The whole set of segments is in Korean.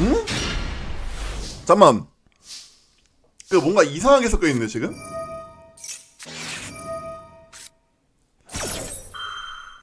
응? 잠만. 그 뭔가 이상하게 섞여 있는데 지금?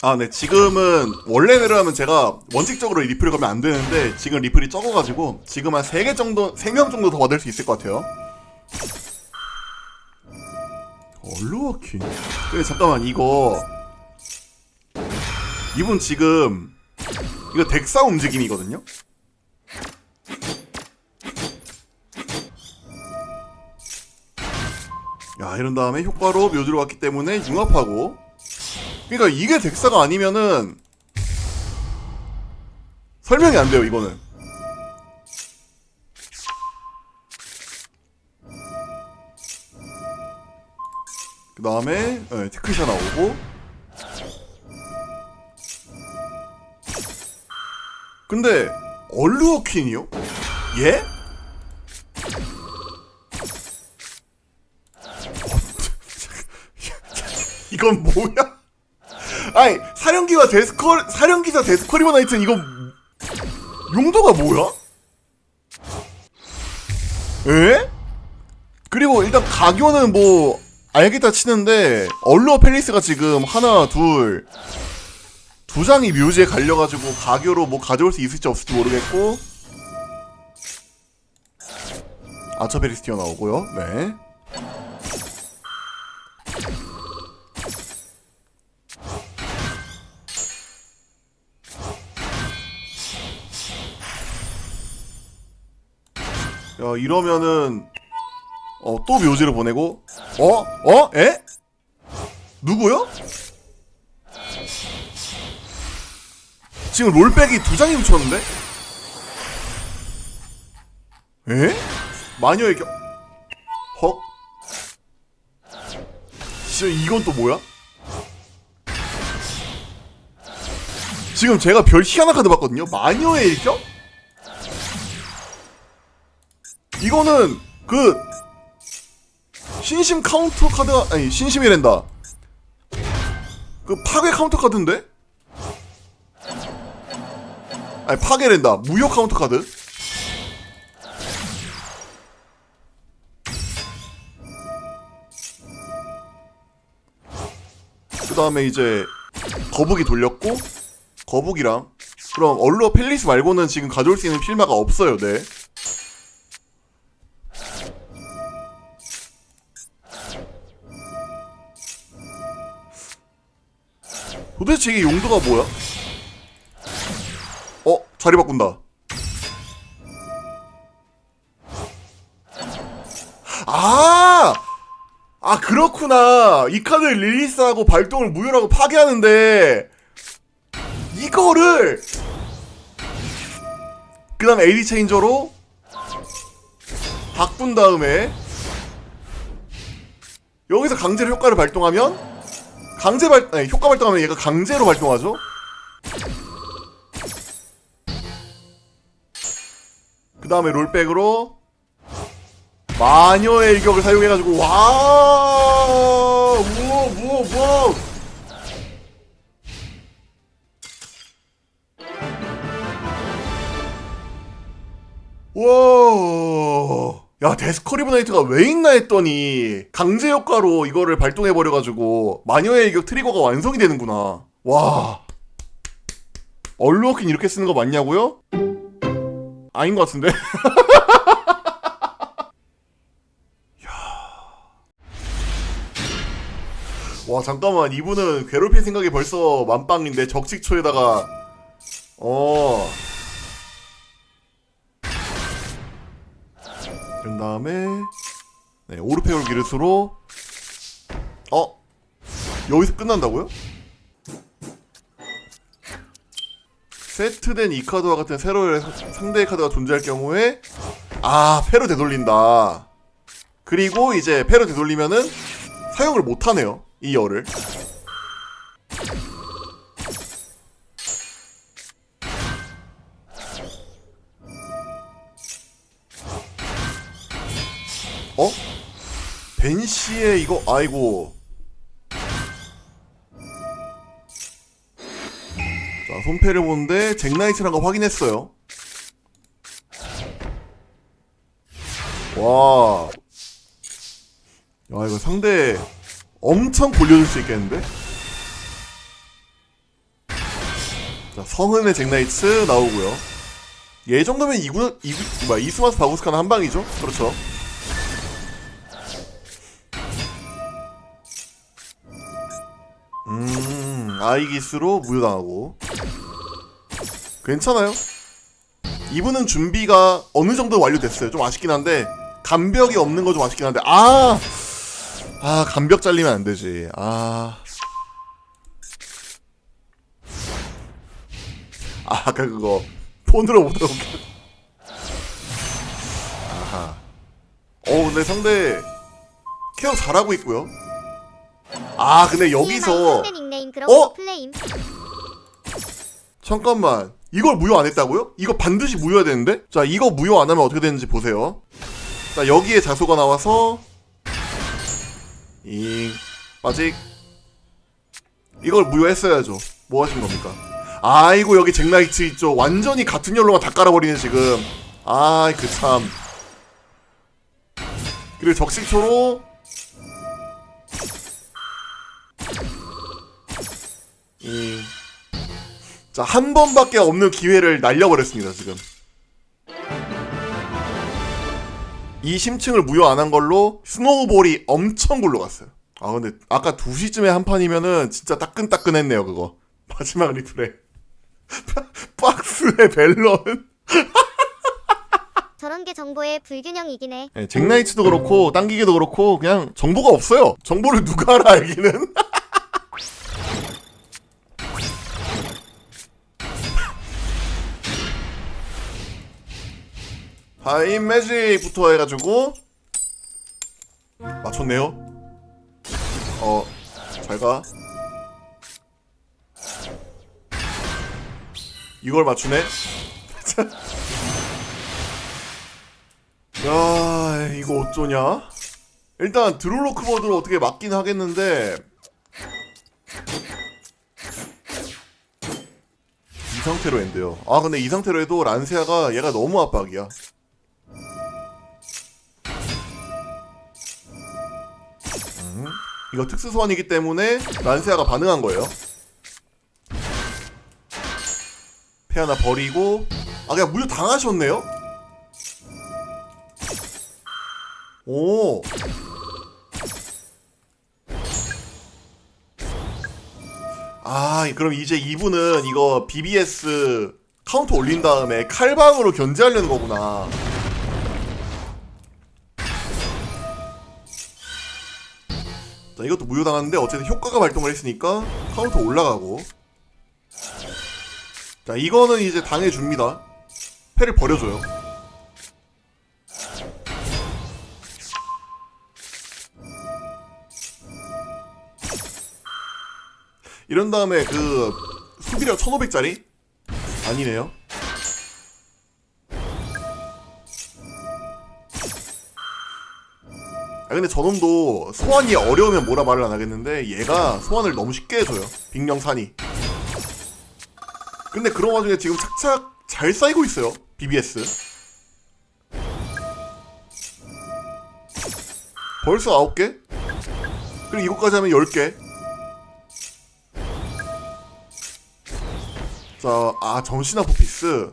아, 네. 지금은 원래대로 하면 제가 원칙적으로 리플을 가면 안 되는데 지금 리플이 적어가지고 지금 한 3개 정도, 3명 정도 더 받을 수 있을 것 같아요. 얼루워킹. 근데 잠깐만 이거 이분 지금 이거 덱사 움직임이거든요. 야 이런 다음에 효과로 묘지로 왔기 때문에 융합하고 그러니까 이게 덱사가 아니면은 설명이 안 돼요 이거는 그 다음에 네, 티크샷 나오고 근데 얼루어 퀸이요? 예? 이건 뭐야? 아니 사령기와 데스컬 사령기사 데스컬리버 나이트는 이건 용도가 뭐야? 에? 그리고 일단 가교는 뭐 알겠다 치는데 얼루어 팰리스가 지금 하나 둘 두 장이 묘지에 갈려가지고 가교로 뭐 가져올 수 있을지 없을지 모르겠고 아처 팰리스 튀어나오고요 네 야 이러면은 어 또 묘지를 보내고 어? 어? 에? 누구요? 지금 롤백이 두 장이 묻혔는데? 에? 마녀의 겨... 헉? 진짜 이건 또 뭐야? 지금 제가 별 희한한 카드 봤거든요? 마녀의 일격? 이거는 그 신심 카운터 카드가 아니 신심이란다. 그 파괴 카운터 카드인데? 아니 파괴랜다. 무효 카운터 카드. 그 다음에 이제 거북이 돌렸고 거북이랑 그럼 얼루어 팰리스 말고는 지금 가져올 수 있는 필마가 없어요. 네. 도대체 이게 용도가 뭐야? 어? 자리 바꾼다. 아! 아, 그렇구나. 이 카드 릴리스하고 발동을 무효라고 파괴하는데, 이거를, 그 다음 AD 체인저로 바꾼 다음에, 여기서 강제로 효과를 발동하면, 강제 발, 아니, 효과 발동하면 얘가 강제로 발동하죠? 그 다음에 롤백으로 마녀의 일격을 사용해가지고 와! 우와 우와 우와! 우와 야 데스커리브 나이트가 왜 있나 했더니 강제 효과로 이거를 발동해 버려 가지고 마녀의 일격 트리거가 완성이 되는구나. 와. 얼루어킨 이렇게 쓰는 거 맞냐고요? 아닌 것 같은데? 와 잠깐만. 이분은 괴롭힐 생각이 벌써 만빵인데 적칙초에다가 어 그런 다음에 네 오르페올 기르스로 어? 여기서 끝난다고요? 세트된 이 카드와 같은 새로운 상대의 카드가 존재할 경우에 아 패로 되돌린다. 그리고 이제 패로 되돌리면은 사용을 못하네요 이 열을 벤시의 이거 아이고 자 손패를 보는데 잭나이트란 거 확인했어요 와. 야, 이거 상대 엄청 골려줄 수 있겠는데? 자, 성은의 잭나이츠 나오고요. 얘 정도면 이구, 이구, 이스마스 바구스카는 한 방이죠? 그렇죠. 아이기스로 무효당하고. 괜찮아요. 이분은 준비가 어느 정도 완료됐어요. 좀 아쉽긴 한데 간벽이 없는 거 좀 아쉽긴 한데 아, 아 간벽 잘리면 안 되지. 아, 아 아까 그거 폰으로 못 들어오게. 아하. 어 근데 상대 케어 잘하고 있고요. 아 근데 여기서 닉네임 그런 어? 플레임 잠깐만 이걸 무효 안 했다고요? 이거 반드시 무효해야 되는데? 자 이거 무효 안 하면 어떻게 되는지 보세요 자 여기에 자소가 나와서 잉 빠직 이걸 무효했어야죠 뭐 하신 겁니까? 아이고 여기 잭나이트 있죠 완전히 같은 열로만 다 깔아버리네 지금 아이 그 참 그리고 적식초로 잉 자, 한 번밖에 없는 기회를 날려버렸습니다, 지금. 이 심층을 무효 안 한 걸로 스노우볼이 엄청 굴러갔어요. 아, 근데 아까 2시쯤에 한 판이면은 진짜 따끈따끈했네요, 그거. 마지막 리플에. 박스의 벨런. 저런 게 정보의 불균형이긴 해 네, 잭나이츠도 그렇고, 당기기도 그렇고, 그냥 정보가 없어요. 정보를 누가 알아, 알기는? 하임 매직부터 해가지고 맞췄네요. 어, 잘 가. 이걸 맞추네. 야, 이거 어쩌냐? 일단 드롤로크 버드로 어떻게 맞긴 하겠는데 이 상태로 엔드요. 아 근데 이 상태로 해도 란세아가 얘가 너무 압박이야. 이거 특수 소환이기 때문에 란세아가 반응한 거예요. 패 하나 버리고 아 그냥 무효 당하셨네요? 오. 아, 그럼 이제 이분은 이거 BBS 카운터 올린 다음에 칼방으로 견제하려는 거구나. 자, 이것도 무효당하는데 어쨌든 효과가 발동을 했으니까 카운터 올라가고. 자, 이거는 이제 당해줍니다. 패를 버려줘요. 이런 다음에 그 수비력 1500짜리? 아니네요. 아 근데 저놈도 소환이 어려우면 뭐라 말을 안 하겠는데 얘가 소환을 너무 쉽게 해줘요. 빅령산이. 근데 그런 와중에 지금 착착 잘 쌓이고 있어요. BBS. 벌써 9개? 그리고 이것까지 하면 10개. 자, 아, 정신 아포피스.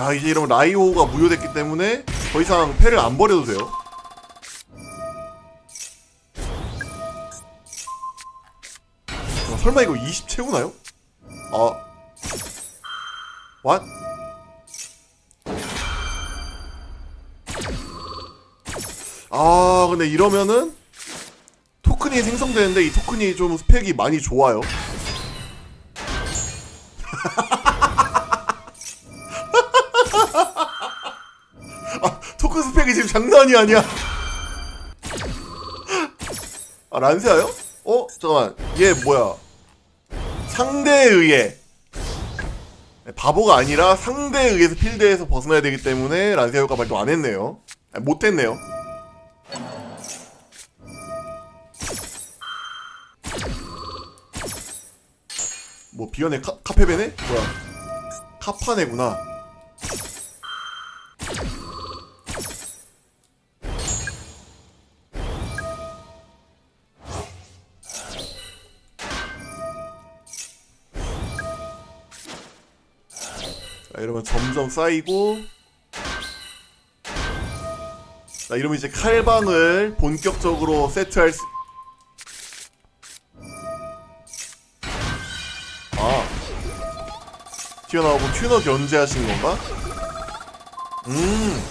야, 이제 이러면 라이오가 무효됐기 때문에 더 이상 패를 안 버려도 돼요. 어, 설마 이거 20 채우나요? 아. What? 아, 근데 이러면은 토큰이 생성되는데 이 토큰이 좀 스펙이 많이 좋아요. 장난이 아니야. 아, 란세아요? 어? 잠깐만. 얘 뭐야? 상대에 의해. 네, 바보가 아니라 상대에 의해서 필드에서 벗어나야 되기 때문에 란세아 효과 발동 안 했네요. 아, 못했네요. 뭐 비연의 카, 카페베네? 뭐야 카파네구나 쌓이고 자 이러면 이제 칼방을 본격적으로 세트할 수 아 튀어나오고 튜너 견제하신 건가? 음.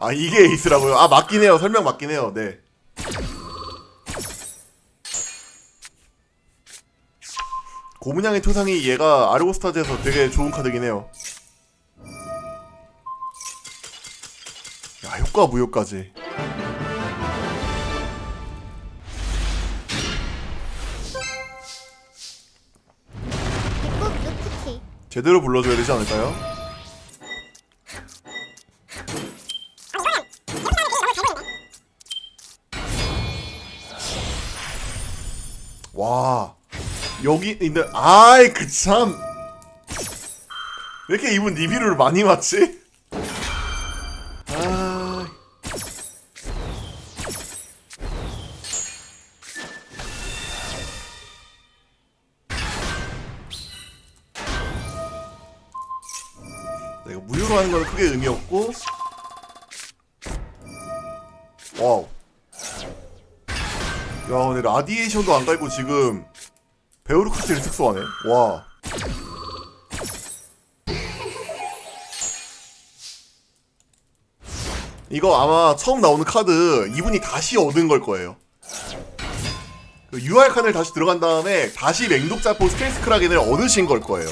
아 이게 에이스라고요? 아 맞긴 해요. 설명 맞긴 해요. 네. 고문양의 토상이 얘가 아르고스타즈에서 되게 좋은 카드긴 해요. 야 효과 무효까지. 루프키. 제대로 불러줘야 되지 않을까요? 와 여기 있는 아이 그 참. 왜 이렇게 이분 니비루를 많이 맞지? 아 내가 무효로 하는 건 크게 의미 없고. 와우. 야 근데 라디에이션도 안 깔고 지금 베오르카트를 특수하네 와 이거 아마 처음 나오는 카드 이분이 다시 얻은 걸 거예요 그 UR 칸을 다시 들어간 다음에 다시 맹독자포 스테이스 크라겐을 얻으신 걸 거예요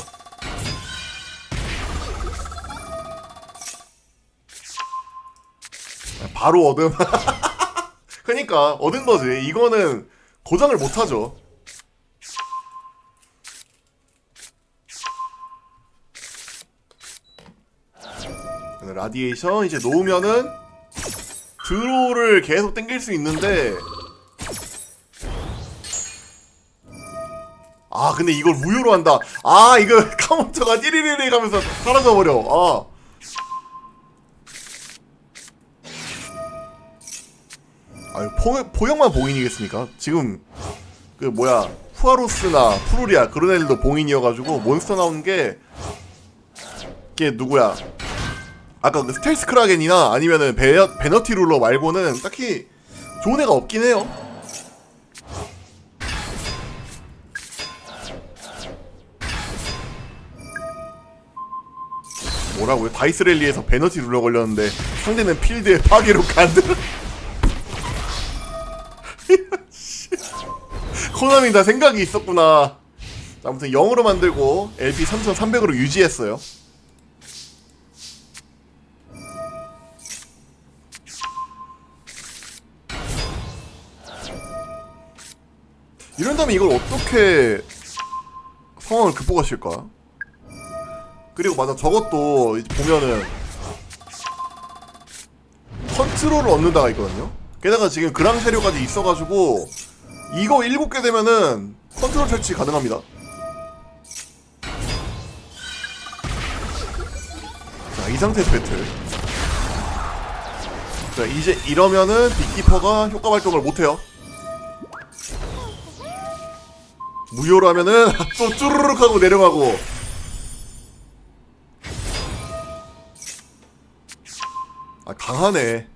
바로 얻음. 그니까 얻은 거지. 이거는 고장을 못 하죠. 라디에이션 이제 놓으면은 드로우를 계속 땡길 수 있는데 아 근데 이걸 무효로 한다 아 이거 카운터가 띠리리리 가면서 사라져버려 아 아유 포, 포영만 봉인이겠습니까? 지금 그 뭐야 푸아로스나 푸루리아 그런 애들도 봉인이어가지고 몬스터 나오는 게 이게 누구야? 아까 그 스텔스 크라겐이나 아니면은 베너, 베너티 룰러 말고는 딱히 좋은 애가 없긴 해요. 뭐라고요? 다이스 랠리에서 베너티 룰러 걸렸는데 상대는 필드의 파괴로 간드. 코나미 다 생각이 있었구나. 자, 아무튼 0으로 만들고 LP 3300으로 유지했어요. 이런다면 이걸 어떻게 상황을 극복하실까? 그리고 맞아 저것도 이제 보면은 컨트롤을 얻는다가 있거든요. 게다가 지금 그랑 쉐료까지 있어가지고 이거 7개 되면은 컨트롤 설치 가능합니다. 자, 이 상태에서 배틀. 자, 이제 이러면은 빅키퍼가 효과 발동을 못해요. 무효로 하면은 또 쭈르륵 하고 내려가고. 아, 강하네.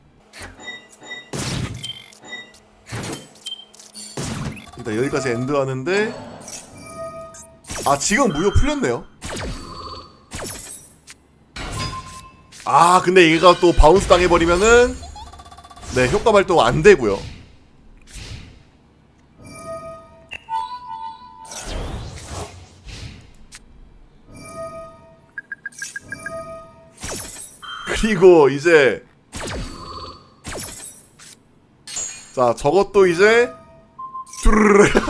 일단 여기까지 엔드 하는데 아 지금 무효 풀렸네요 아 근데 얘가 또 바운스 당해버리면은 네 효과 발동 안 되고요 그리고 이제 자 저것도 이제 뚜르르.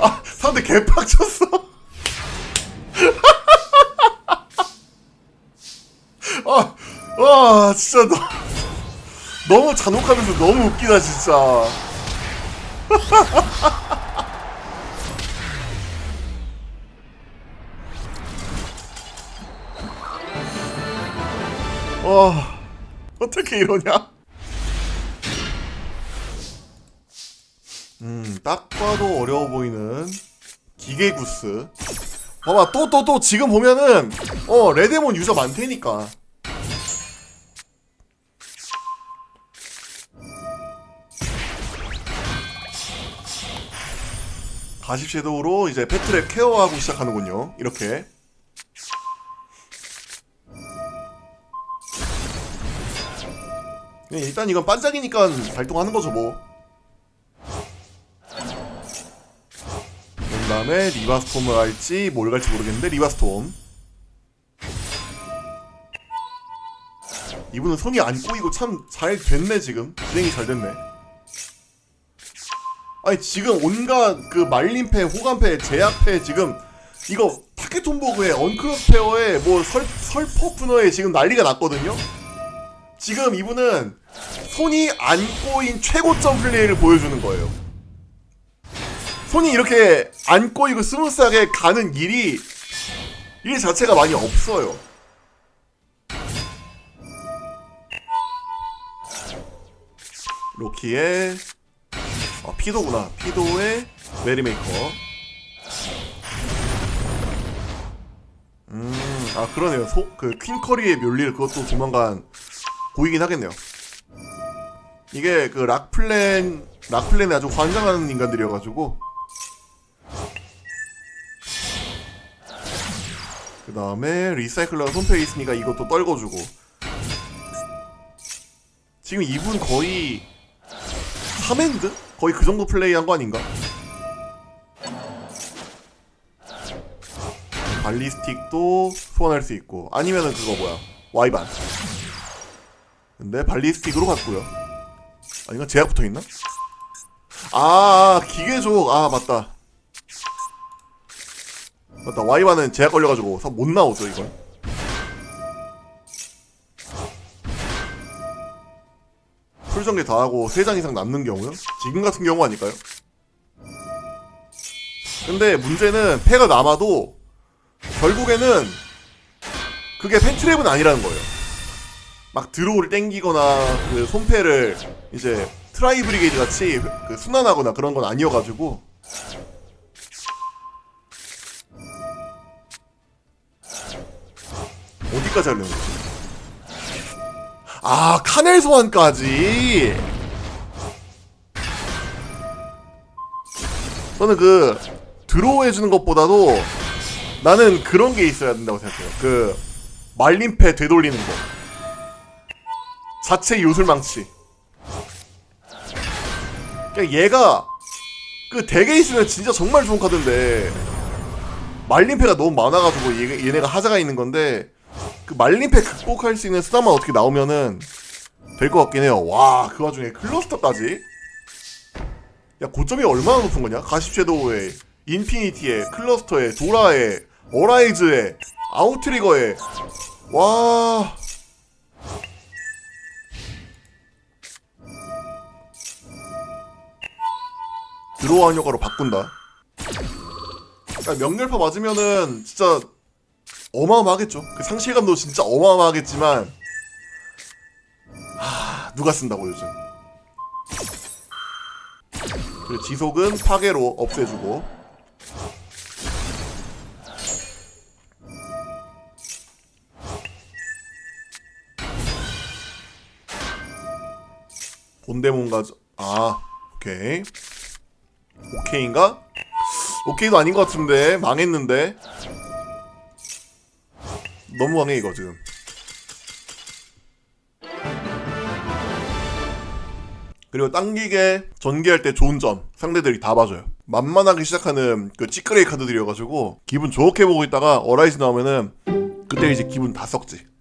아, 상대 개빡쳤어. 아, 와, 진짜 너, 너무 잔혹하면서 너무 웃기다, 진짜. 어떻게 이러냐? 음, 딱 봐도 어려워 보이는 기계 구스. 봐봐, 또, 또, 또, 지금 보면은, 어, 레데몬 유저 많다니까. 가십 섀도우로 이제 패트랩 케어하고 시작하는군요. 이렇게. 일단 이건 반짝이니까 발동하는 거죠, 뭐. 그 다음에 리바스톰을 할지 뭘 갈지 모르겠는데 리바스톰. 이분은 손이 안 꼬이고 참 잘 됐네 지금. 진행이 잘 됐네. 아니 지금 온갖 그 말림패 호감패 제약패 지금 이거 타케톤버그에 언크로스페어에 뭐 설, 설퍼프너에 지금 난리가 났거든요? 지금 이분은 손이 안 꼬인 최고점 플레이를 보여주는 거예요 손이 이렇게 안 꼬이고 스무스하게 가는 일이 일 자체가 많이 없어요. 로키의 어, 피도구나. 피도의 메리메이커. 음, 아 그러네요. 소, 그 퀸커리의 묘리를 그것도 조만간 보이긴 하겠네요. 이게 그 락플랜 락플랜에 아주 환장하는 인간들이어가지고. 그 다음에 리사이클러가 손패에 있으니까 이것도 떨궈주고. 지금 이분 거의 3엔드? 거의 그 정도 플레이한 거 아닌가? 발리스틱도 소환할 수 있고. 아니면은 그거 뭐야? 와이반. 근데 발리스틱으로 갔고요 아닌가 제약 붙어 있나? 아 기계족 아 맞다 맞다 와이바는 제약 걸려가지고 사- 못 나오죠 이건 풀전개 다 하고 3장 이상 남는 경우요? 지금 같은 경우 아닐까요? 근데 문제는 패가 남아도 결국에는 그게 팬트랩은 아니라는 거예요 막 드로우를 땡기거나 그 손패를 이제 트라이 브리게이드 같이 그 순환하거나 그런 건 아니어가지고. 어디까지 하려는 거지? 아 카넬 소환까지. 저는 그 드로우 해주는 것보다도 나는 그런 게 있어야 된다고 생각해요. 그 말림패 되돌리는 거 자체 요술망치 그냥 얘가 그 덱에 있으면 진짜 정말 좋은 카드인데 말림패가 너무 많아가지고 얘, 얘네가 하자가 있는 건데 그 말림패 극복할 수 있는 수단만 어떻게 나오면은 될 것 같긴 해요. 와, 그 와중에 클러스터까지? 야, 고점이 얼마나 높은 거냐? 가십 섀도우에, 인피니티에, 클러스터에, 도라에, 어라이즈에, 아웃트리거에. 와. 들어온 효과로 바꾼다. 야, 명렬파 맞으면은 진짜 어마어마하겠죠. 그 상실감도 진짜 어마어마하겠지만 하, 누가 쓴다고 요즘. 그리고 지속은 파괴로 없애주고 본데몬 가져 아 오케이 오케이인가? 오케이도 아닌 것 같은데. 망했는데. 너무 강해 이거 지금. 그리고 당기게 전개할 때 좋은 점 상대들이 다 봐줘요. 만만하게 시작하는 그 찌끄레기 카드들이어가지고 기분 좋게 보고 있다가 어라이즈 나오면은 그때 이제 기분 다 썩지